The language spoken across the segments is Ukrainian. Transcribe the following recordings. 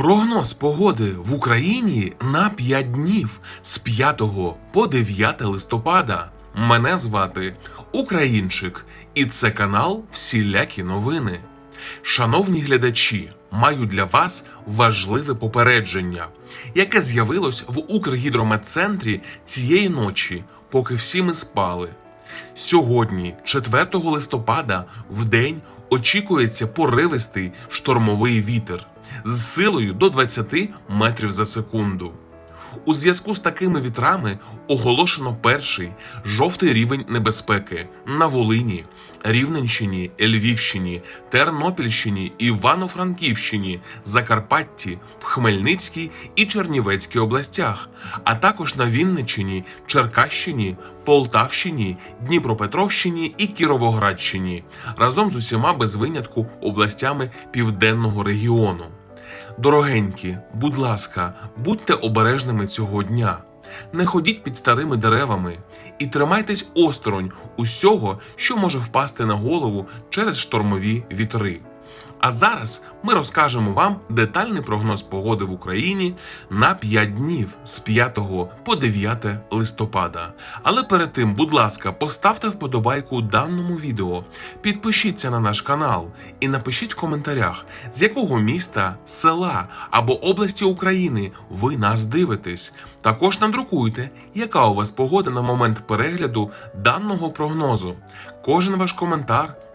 Прогноз погоди в Україні на 5 днів з 5 по 9 листопада. Мене звати Українчик, і це канал Всілякі новини. Шановні глядачі, маю для вас важливе попередження, яке з'явилось в Укргідрометцентрі цієї ночі, поки всі ми спали. Сьогодні, 4 листопада, в день очікується поривистий штормовий вітер з силою до 20 метрів за секунду. У зв'язку з такими вітрами оголошено перший жовтий рівень небезпеки на Волині, Рівненщині, Львівщині, Тернопільщині, Івано-Франківщині, Закарпатті, в Хмельницькій і Чернівецькій областях, а також на Вінниччині, Черкащині, Полтавщині, Дніпропетровщині і Кіровоградщині, разом з усіма без винятку областями південного регіону. Дорогенькі, будь ласка, будьте обережними цього дня. Не ходіть під старими деревами і тримайтесь осторонь усього, що може впасти на голову через штормові вітри. А зараз ми розкажемо вам детальний прогноз погоди в Україні на 5 днів з 5 по 9 листопада. Але перед тим, будь ласка, поставте вподобайку даному відео, підпишіться на наш канал і напишіть в коментарях, з якого міста, села або області України ви нас дивитесь. Також надрукуйте, яка у вас погода на момент перегляду даного прогнозу. Кожен ваш коментар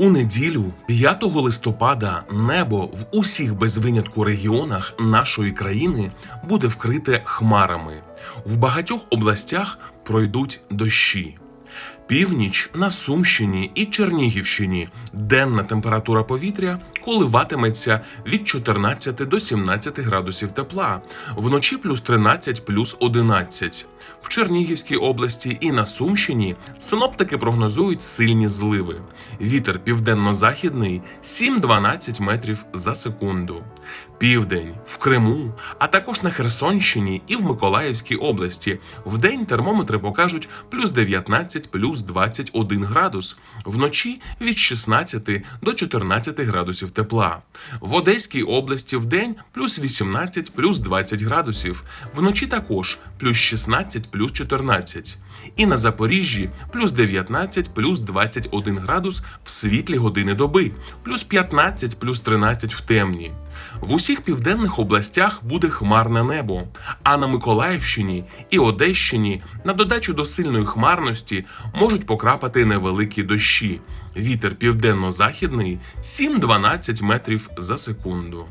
У неділю, 5 листопада, небо в усіх без винятку регіонах нашої країни буде вкрите хмарами. В багатьох областях пройдуть дощі. Північ на Сумщині і Чернігівщині денна температура повітря коливатиметься від 14 до 17 градусів тепла, вночі плюс 13 плюс 11. В Чернігівській області і на Сумщині синоптики прогнозують сильні зливи. Вітер південно-західний 7-12 метрів за секунду. Південь в Криму, а також на Херсонщині і в Миколаївській області. Вдень термометри покажуть плюс 19, плюс 21 градус, вночі від 16 до 14 градусів тепла. В Одеській області вдень плюс 18, плюс 20 градусів, вночі також плюс 16, плюс 14. І на Запоріжжі плюс 19, плюс 21 градус в світлі години доби, плюс 15, плюс 13 в темні. В усіх південних областях буде хмарне небо, а на Миколаївщині і Одещині на додачу до сильної хмарності можуть покрапати невеликі дощі. Вітер південно-західний 7-12 метрів за секунду.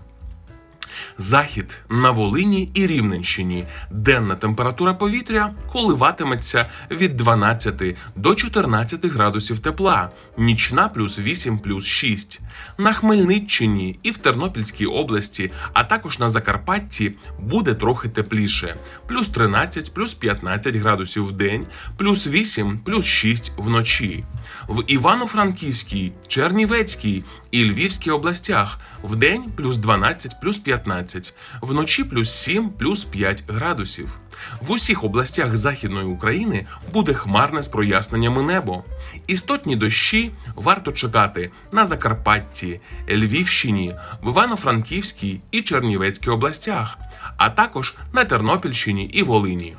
Захід на Волині і Рівненщині. Денна температура повітря коливатиметься від 12 до 14 градусів тепла, нічна плюс 8 плюс 6. На Хмельниччині і в Тернопільській області, а також на Закарпатті буде трохи тепліше: плюс 13, плюс 15 градусів в день, плюс 8, плюс 6 вночі. В Івано-Франківській, Чернівецькій і Львівській областях вдень плюс 12, плюс 15, вночі плюс 7, плюс 5 градусів. В усіх областях Західної України буде хмарне з проясненнями небо. Істотні дощі варто чекати на Закарпатті, Львівщині, в Івано-Франківській і Чернівецькій областях, а також на Тернопільщині і Волині.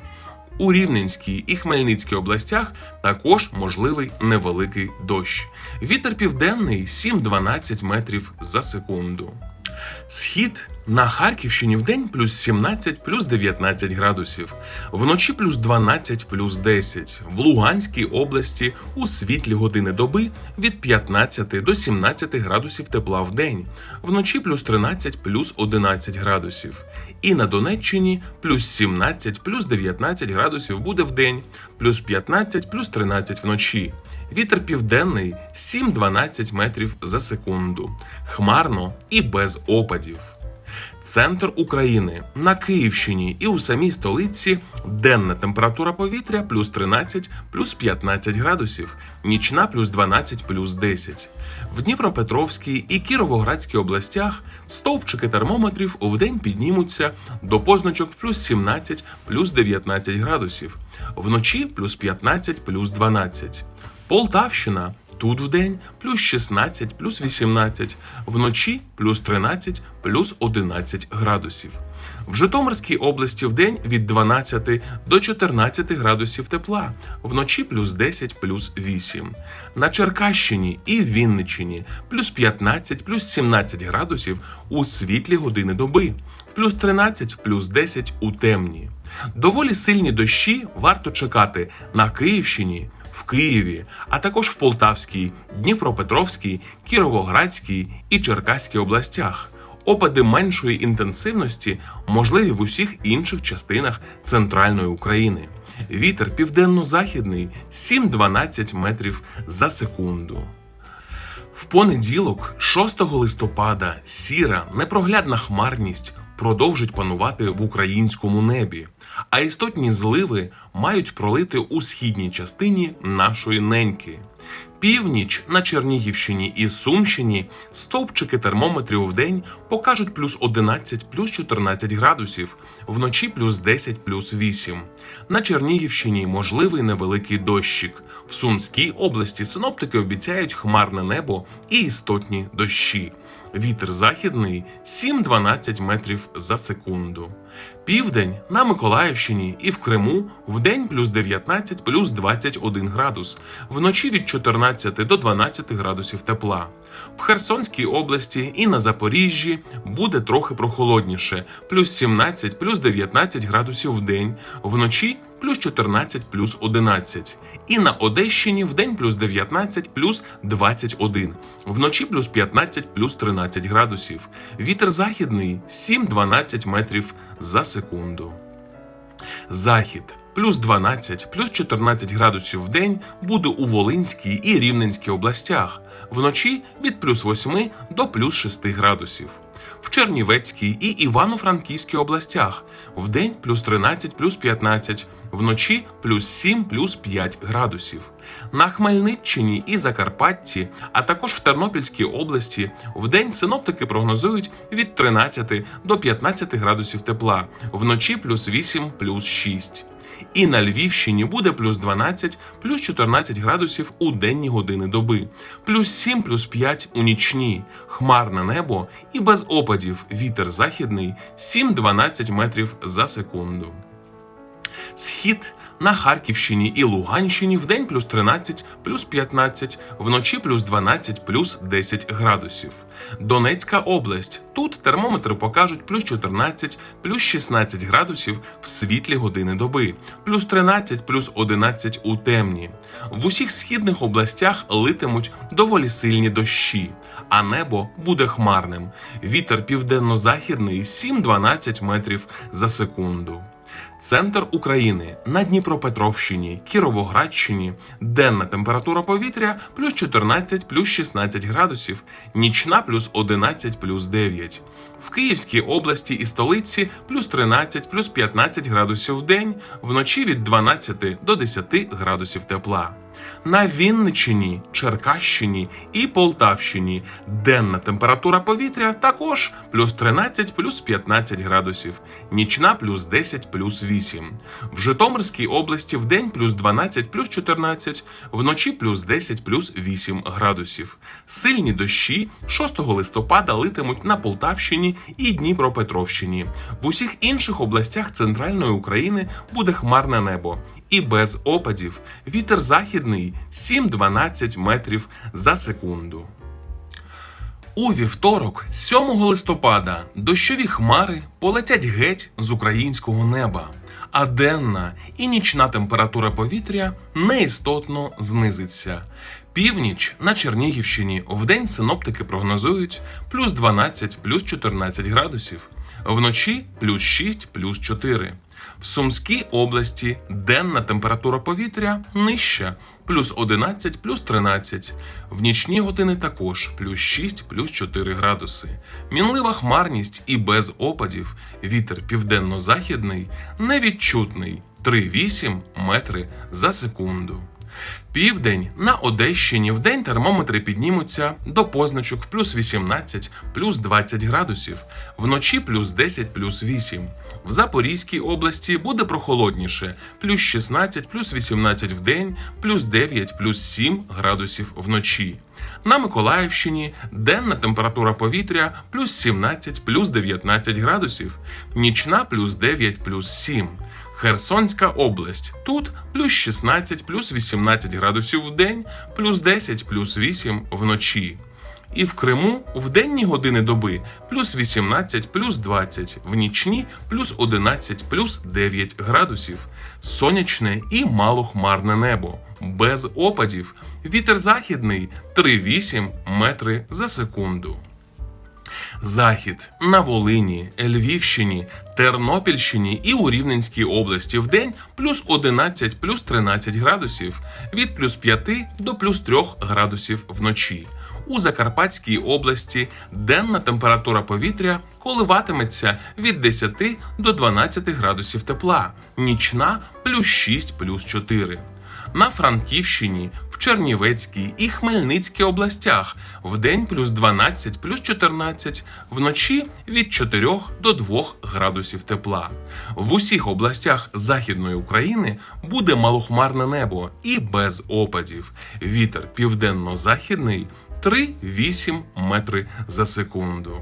У Рівненській і Хмельницькій областях також можливий невеликий дощ. Вітер південний 7-12 метрів за секунду. Схід на Харківщині в день плюс 17 плюс 19 градусів, вночі плюс 12 плюс 10, в Луганській області у світлі години доби від 15 до 17 градусів тепла в день, вночі плюс 13 плюс 11 градусів. І на Донеччині плюс 17 плюс 19 градусів буде в день, плюс 15 плюс 13 вночі. Вітер південний 7-12 метрів за секунду. Хмарно і без опадів. Центр України на Київщині і у самій столиці денна температура повітря плюс 13 плюс 15 градусів, нічна плюс 12 плюс 10. В Дніпропетровській і Кіровоградській областях стовпчики термометрів вдень піднімуться до позначок плюс 17 плюс 19 градусів, вночі плюс 15 плюс 12. Полтавщина тут вдень плюс 16 плюс 18, вночі плюс 13 плюс 11 градусів. В Житомирській області вдень від 12 до 14 градусів тепла, вночі плюс 10 плюс 8. На Черкащині і Вінниччині плюс 15 плюс 17 градусів у світлі години доби, плюс 13 плюс 10 у темні. Доволі сильні дощі варто чекати на Київщині, в Києві, а також в Полтавській, Дніпропетровській, Кіровоградській і Черкаській областях. Опади меншої інтенсивності можливі в усіх інших частинах центральної України. Вітер південно-західний 7-12 метрів за секунду. В понеділок, 6 листопада, сіра непроглядна хмарність продовжить панувати в українському небі, а істотні зливи мають пролити у східній частині нашої неньки. Північ на Чернігівщині і Сумщині стовпчики термометрів в день покажуть плюс 11, плюс 14 градусів, вночі плюс 10, плюс 8. На Чернігівщині можливий невеликий дощик. В Сумській області синоптики обіцяють хмарне небо і істотні дощі. Вітер західний 7-12 метрів за секунду. Південь на Миколаївщині і в Криму в день плюс 19 плюс 21 градус, вночі від 14 до 12 градусів тепла. В Херсонській області і на Запоріжжі буде трохи прохолодніше, плюс 17 плюс 19 градусів в день, вночі плюс 14 плюс 11. І на Одещині в день плюс 19 плюс 21, вночі плюс 15 плюс 13 градусів. Вітер західний 7-12 метрів за секунду. Захід плюс 12, плюс 14 градусів в день буде у Волинській і Рівненській областях, вночі від плюс 8 до плюс 6 градусів. В Чернівецькій і Івано-Франківській областях вдень плюс 13 плюс 15, вночі плюс 7 плюс 5 градусів. На Хмельниччині і Закарпатті, а також в Тернопільській області вдень синоптики прогнозують від 13 до 15 градусів тепла, вночі плюс 8 плюс 6. І на Львівщині буде плюс 12, плюс 14 градусів у денні години доби, плюс 7, плюс 5 у нічні, хмарне небо і без опадів. Вітер західний 7-12 метрів за секунду. Схід на Харківщині і Луганщині в день плюс 13, плюс 15, вночі плюс 12, плюс 10 градусів. Донецька область. Тут термометри покажуть плюс 14, плюс 16 градусів в світлі години доби, плюс 13, плюс 11 у темні. В усіх східних областях литимуть доволі сильні дощі, а небо буде хмарним. Вітер південно-західний 7-12 метрів за секунду. Центр України на Дніпропетровщині, Кіровоградщині, денна температура повітря плюс 14 плюс 16 градусів, нічна плюс 11 плюс 9. В Київській області і столиці плюс 13 плюс 15 градусів в день, вночі від 12 до 10 градусів тепла. На Вінниччині, Черкащині і Полтавщині денна температура повітря також плюс 13 плюс 15 градусів, нічна плюс 10 плюс 8. В Житомирській області в день плюс 12 плюс 14, вночі плюс 10 плюс 8 градусів. Сильні дощі 6 листопада литимуть на Полтавщині і Дніпропетровщині. В усіх інших областях центральної України буде хмарне небо і без опадів. Вітер західний 7-12 метрів за секунду. У вівторок, 7 листопада, дощові хмари полетять геть з українського неба, а денна і нічна температура повітря неістотно знизиться. Північ на Чернігівщині вдень синоптики прогнозують плюс 12, плюс 14 градусів, вночі плюс 6, плюс 4. В Сумській області денна температура повітря нижча плюс 11, плюс 13. В нічні години також плюс 6, плюс 4 градуси. Мінлива хмарність і без опадів. Вітер південно-західний невідчутний 3,8 метри за секунду. Південь на Одещині в день термометри піднімуться до позначок в плюс 18, плюс 20 градусів, вночі плюс 10, плюс 8. В Запорізькій області буде прохолодніше плюс 16, плюс 18 в день, плюс 9, плюс 7 градусів вночі. На Миколаївщині денна температура повітря плюс 17, плюс 19 градусів, нічна плюс 9, плюс 7. Херсонська область. Тут плюс 16, плюс 18 градусів в день, плюс 10, плюс 8 вночі. І в Криму в денні години доби плюс 18, плюс 20, в нічні плюс 11, плюс 9 градусів. Сонячне і малохмарне небо. Без опадів. Вітер західний 3,8 метри за секунду. Захід на Волині, Львівщині, Тернопільщині і у Рівненській області в день плюс 11, плюс 13 градусів, від плюс 5 до плюс 3 градусів вночі. У Закарпатській області денна температура повітря коливатиметься від 10 до 12 градусів тепла, нічна плюс 6, плюс 4 на Франківщині, в Чернівецькій і Хмельницькій областях в плюс 12, плюс 14, вночі від 4 до 2 градусів тепла. В усіх областях Західної України буде малохмарне небо і без опадів. Вітер південно-західний 3,8 метри за секунду.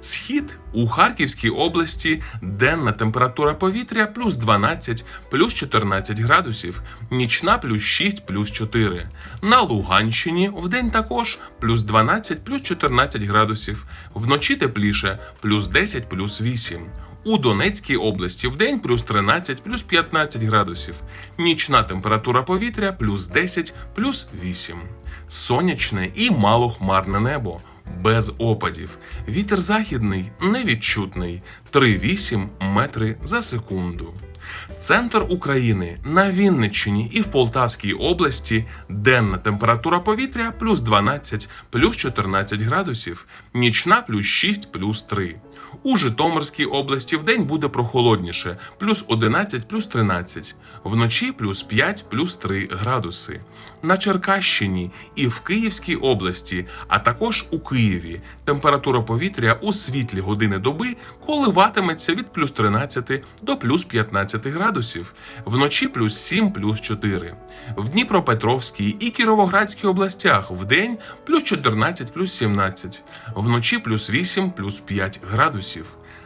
Схід у Харківській області денна температура повітря плюс 12, плюс 14 градусів, нічна плюс 6, плюс 4. На Луганщині вдень також плюс 12, плюс 14 градусів, вночі тепліше плюс 10, плюс 8. У Донецькій області вдень плюс 13, плюс 15 градусів, нічна температура повітря плюс 10, плюс 8. Сонячне і малохмарне небо без опадів. Вітер західний невідчутний 3,8 метри за секунду. Центр України на Вінниччині і в Полтавській області денна температура повітря плюс 12, плюс 14 градусів, нічна плюс 6, плюс 3. У Житомирській області вдень буде прохолодніше плюс 11, плюс 13, вночі плюс 5, плюс 3 градуси. На Черкащині і в Київській області, а також у Києві температура повітря у світлі години доби коливатиметься від плюс 13 до плюс 15 градусів, вночі плюс 7, плюс 4. В Дніпропетровській і Кіровоградській областях вдень плюс 14, плюс 17, вночі плюс 8, плюс 5 градусів.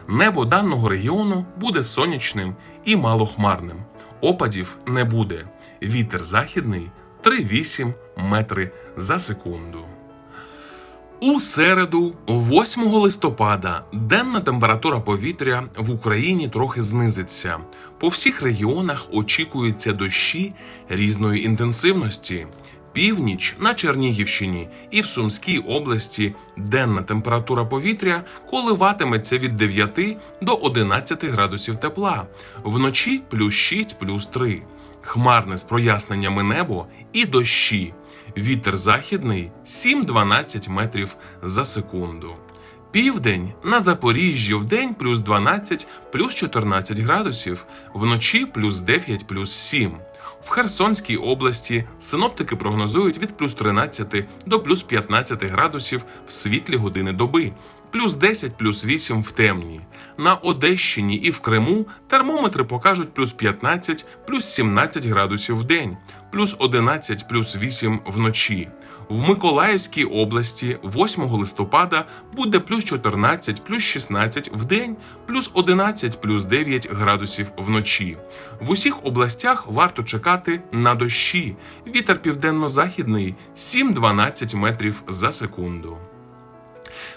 Небо даного регіону буде сонячним і малохмарним. Опадів не буде. Вітер західний 3,8 метри за секунду. У середу, 8 листопада, денна температура повітря в Україні трохи знизиться. По всіх регіонах очікуються дощі різної інтенсивності. Північ на Чернігівщині і в Сумській області денна температура повітря коливатиметься від 9 до 11 градусів тепла, вночі плюс 6, плюс 3. Хмарне з проясненнями небо і дощі. Вітер західний 7-12 метрів за секунду. Південь на Запоріжжі в день плюс 12, плюс 14 градусів, вночі плюс 9, плюс 7. В Херсонській області синоптики прогнозують від плюс 13 до плюс 15 градусів в світлі години доби, плюс 10, плюс 8 в темні. На Одещині і в Криму термометри покажуть плюс 15, плюс 17 градусів в день, плюс 11, плюс 8 вночі. В Миколаївській області 8 листопада буде плюс 14, плюс 16 в день, плюс 11, плюс 9 градусів вночі. В усіх областях варто чекати на дощі. Вітер південно-західний 7-12 метрів за секунду.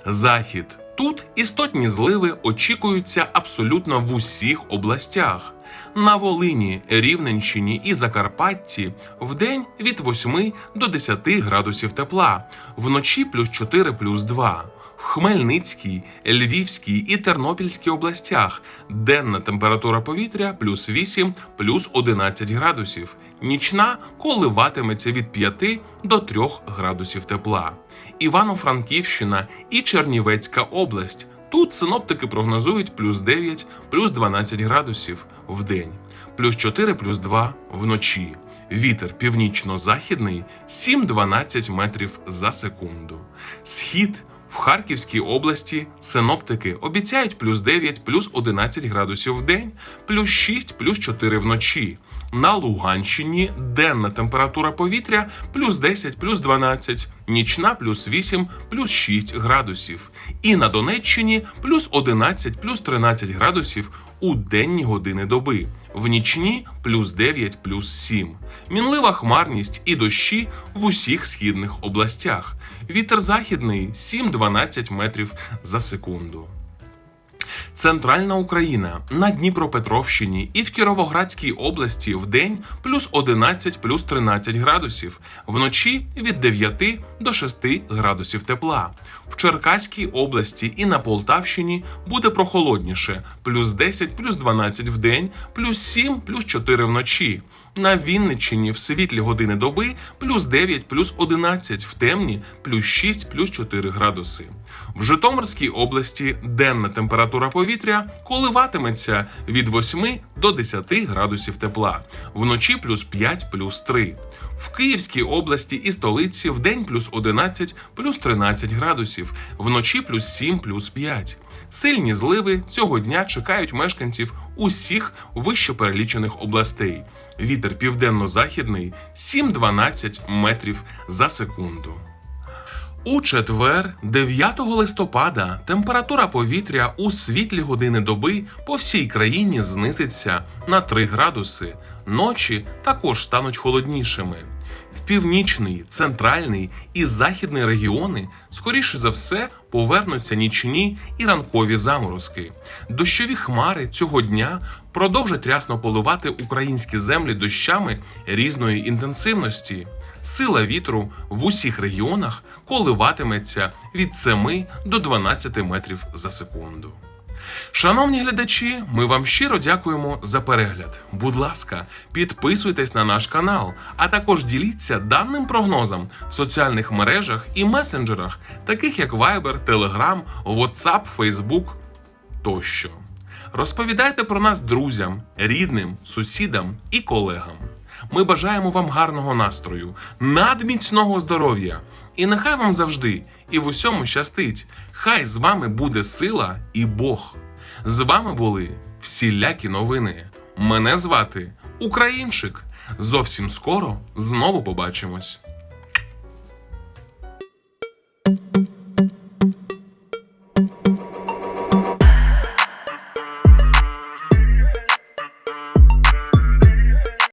Захід. Тут істотні зливи очікуються абсолютно в усіх областях. На Волині, Рівненщині і Закарпатті вдень від 8 до 10 градусів тепла, вночі плюс 4 плюс 2. В Хмельницькій, Львівській і Тернопільській областях денна температура повітря плюс 8, плюс 11 градусів. Нічна коливатиметься від 5 до 3 градусів тепла. Івано-Франківщина і Чернівецька область. Тут синоптики прогнозують плюс 9, плюс 12 градусів в день, плюс 4, плюс 2 вночі. Вітер північно-західний 7-12 метрів за секунду. Схід в Харківській області синоптики обіцяють плюс 9, плюс 11 градусів в день, плюс 6, плюс 4 вночі. На Луганщині денна температура повітря плюс 10, плюс 12, нічна плюс 8, плюс 6 градусів. І на Донеччині плюс 11, плюс 13 градусів у денні години доби. В нічні плюс 9, плюс 7. Мінлива хмарність і дощі в усіх східних областях. Вітер західний 7-12 метрів за секунду. Центральна Україна на Дніпропетровщині і в Кіровоградській області в день плюс 11 плюс 13 градусів, вночі від 9 до 6 градусів тепла. В Черкаській області і на Полтавщині буде прохолодніше плюс 10 плюс 12 в день, плюс 7 плюс 4 вночі. На Вінниччині в світлі години доби плюс 9 плюс 11 в темні плюс 6 плюс 4 градуси. В Житомирській області денна температура повітря коливатиметься від 8 до 10 градусів тепла, вночі плюс 5 плюс 3. В Київській області і столиці в день плюс 11 плюс 13 градусів, вночі плюс 7 плюс 5. Сильні зливи цього дня чекають мешканців усіх вищеперелічених областей. Вітер південно-західний 7-12 метрів за секунду. У четвер, 9 листопада, температура повітря у світлі години доби по всій країні знизиться на 3 градуси. Ночі також стануть холоднішими. В північний, центральний і західний регіони, скоріше за все, повернуться нічні і ранкові заморозки. Дощові хмари цього дня продовжать рясно поливати українські землі дощами різної інтенсивності. Сила вітру в усіх регіонах коливатиметься від 7 до 12 метрів за секунду. Шановні глядачі, ми вам щиро дякуємо за перегляд. Будь ласка, підписуйтесь на наш канал, а також діліться даним прогнозом в соціальних мережах і месенджерах, таких як Viber, Telegram, WhatsApp, Facebook тощо. Розповідайте про нас друзям, рідним, сусідам і колегам. Ми бажаємо вам гарного настрою, надміцного здоров'я, і нехай вам завжди і в усьому щастить. Хай з вами буде сила і Бог. З вами були всілякі новини. Мене звати Українчик. Зовсім скоро знову побачимось.